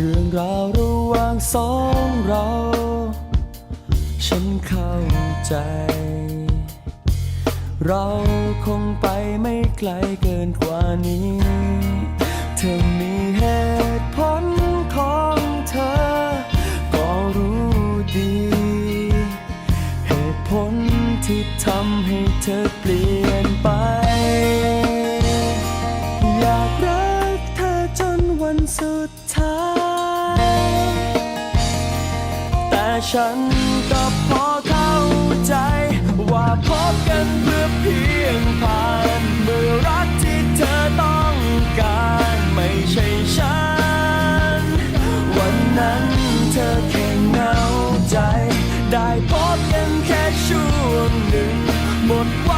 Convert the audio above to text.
เรื่องราวระหว่างสองเรา ฉันเข้าใจ เราคงไปไม่ไกลเกินกว่านี้ เธอมีเหตุผลของเธอ ก็รู้ดี เหตุผลที่ทำให้เธอเปลี่ยนไป อยากรักเธอจนวันสุด ฉันก็พอเข้าใจ ว่าพบกันเพื่อเพียงผ่านเมื่อรักที่เธอต้องการไม่ใช่ฉัน วันนั้นเธอแค่เหงาใจ ได้พบกันแค่ช่วงหนึ่งหมดวัน